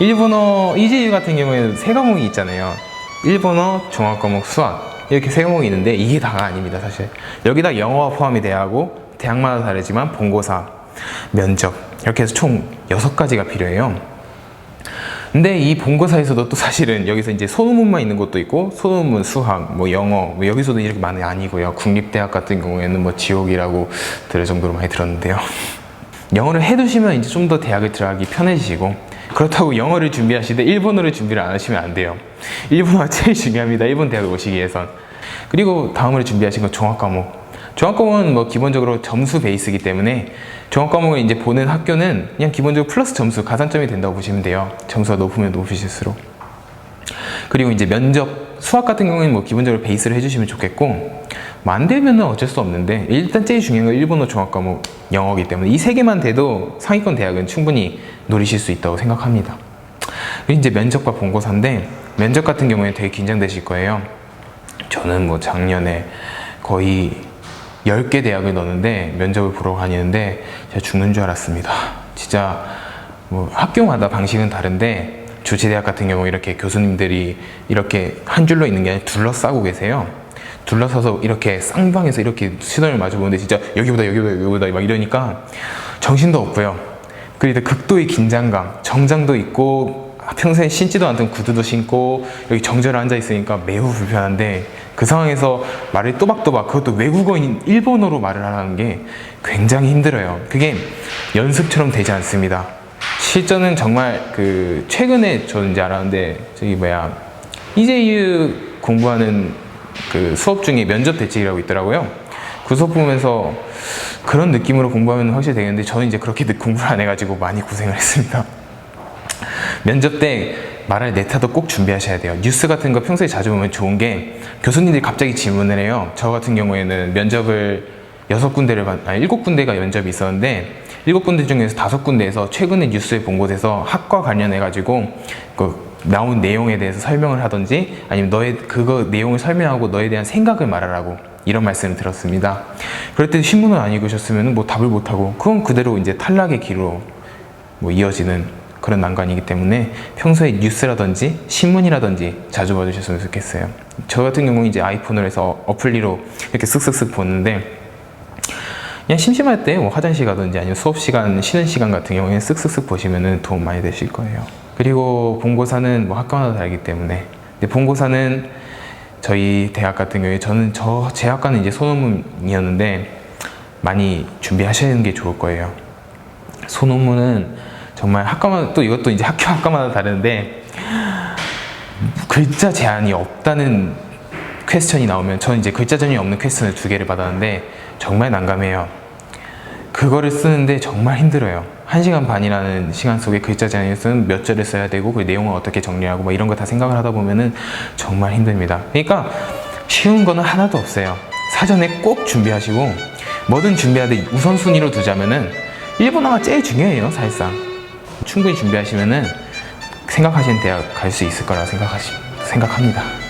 일본어 EJU 같은 경우에는 세 과목이 있잖아요. 일본어, 종합 과목, 수학 이렇게 세 과목이 있는데 이게 다가 아닙니다, 사실. 여기다 영어가 포함이 돼야 하고 대학마다 다르지만 본고사, 면접 이렇게 해서 총 여섯 가지가 필요해요. 근데 이 본고사에서도 또 사실은 여기서 이제 소논문만 있는 것도 있고 소논문, 수학, 뭐 영어 뭐 여기서도 이렇게 많이 아니고요. 국립대학 같은 경우에는 뭐 지옥이라고 들을 정도로 많이 들었는데요. 영어를 해두시면 이제 좀 더 대학을 들어가기 편해지시고 그렇다고 영어를 준비하시되 일본어를 준비를 안 하시면 안 돼요. 일본어가 제일 중요합니다. 일본 대학을 오시기 위해선. 그리고 다음으로 준비하신 건 종합 과목. 종합 과목은 뭐 기본적으로 점수 베이스이기 때문에 종합 과목을 이제 보는 학교는 그냥 기본적으로 플러스 점수 가산점이 된다고 보시면 돼요. 점수가 높으면 높으실수록. 그리고 이제 면접 수학 같은 경우에는 뭐 기본적으로 베이스를 해주시면 좋겠고 뭐안 되면은 어쩔 수 없는데 일단 제일 중요한 건 일본어 종합 과목 영어이기 때문에 이 세 개만 돼도 상위권 대학은 충분히 노리실 수 있다고 생각합니다. 이제 면접과 본고사인데 면접 같은 경우에 되게 긴장되실 거예요. 저는 뭐 작년에 거의 10개 대학을 넣었는데 면접을 보러 다니는데 제가 죽는 줄 알았습니다. 진짜 뭐 학교마다 방식은 다른데 주체대학 같은 경우 이렇게 교수님들이 이렇게 한 줄로 있는 게 아니라 둘러싸고 계세요. 둘러서서 이렇게 쌍방에서 이렇게 시선을 마주 보는데 진짜 여기보다 여기보다 여기보다 막 이러니까 정신도 없고요. 그리고 극도의 긴장감, 정장도 있고 평소에 신지도 않던 구두도 신고 여기 정자로 앉아 있으니까 매우 불편한데 그 상황에서 말을 또박또박 그것도 외국어인 일본어로 말을 하는 게 굉장히 힘들어요. 그게 연습처럼 되지 않습니다. 실전은 정말 그 최근에 저는 이제 알았는데 저기 뭐야 EJU 공부하는 그 수업 중에 면접 대책이라고 있더라고요. 그 수업 보면서 그런 느낌으로 공부하면 확실히 되겠는데 저는 이제 그렇게 공부를 안 해가지고 많이 고생을 했습니다. 면접 때 말할 네타도 꼭 준비하셔야 돼요. 뉴스 같은 거 평소에 자주 보면 좋은 게 교수님들이 갑자기 질문을 해요. 저 같은 경우에는 면접을 여섯 군데를 받, 아니 일곱 군데가 면접이 있었는데 일곱 군데 중에서 다섯 군데에서 최근에 뉴스에 본 곳에서 학과 관련해 가지고 그 나온 내용에 대해서 설명을 하든지 아니면 너의 그거 내용을 설명하고 너에 대한 생각을 말하라고 이런 말씀을 들었습니다. 그럴 때 신문을 안 읽으셨으면 뭐 답을 못 하고 그건 그대로 이제 탈락의 길로 뭐 이어지는 그런 난관이기 때문에 평소에 뉴스라든지 신문이라든지 자주 봐주셨으면 좋겠어요. 저 같은 경우 이제 아이폰으로 해서 어플리로 이렇게 쓱쓱쓱 보는데 그냥 심심할 때 뭐 화장실 가든지 아니면 수업 시간 쉬는 시간 같은 경우에 쓱쓱쓱 보시면은 도움 많이 되실 거예요. 그리고 본고사는 뭐 학과마다 다르기 때문에 근데 본고사는 저희 대학 같은 경우에 저는 저 제 학과는 이제 소논문이었는데 많이 준비하시는 게 좋을 거예요. 소논문은 정말 학과마다 또 이것도 이제 학교 학과마다 다른데 글자 제한이 없다는 퀘스천이 나오면 저는 이제 글자 제한이 없는 퀘스천을 두 개를 받았는데 정말 난감해요. 그거를 쓰는데 정말 힘들어요. 한 시간 반이라는 시간 속에 글자 쓰는 몇 절을 써야 되고 그 내용을 어떻게 정리하고 뭐 이런 거 다 생각을 하다 보면은 정말 힘듭니다. 그러니까 쉬운 거는 하나도 없어요. 사전에 꼭 준비하시고 뭐든 준비하되 우선순위로 두자면은 일본어가 제일 중요해요, 사실상. 충분히 준비하시면은 생각하시는 대학 갈 수 있을 거라 생각하시, 생각합니다.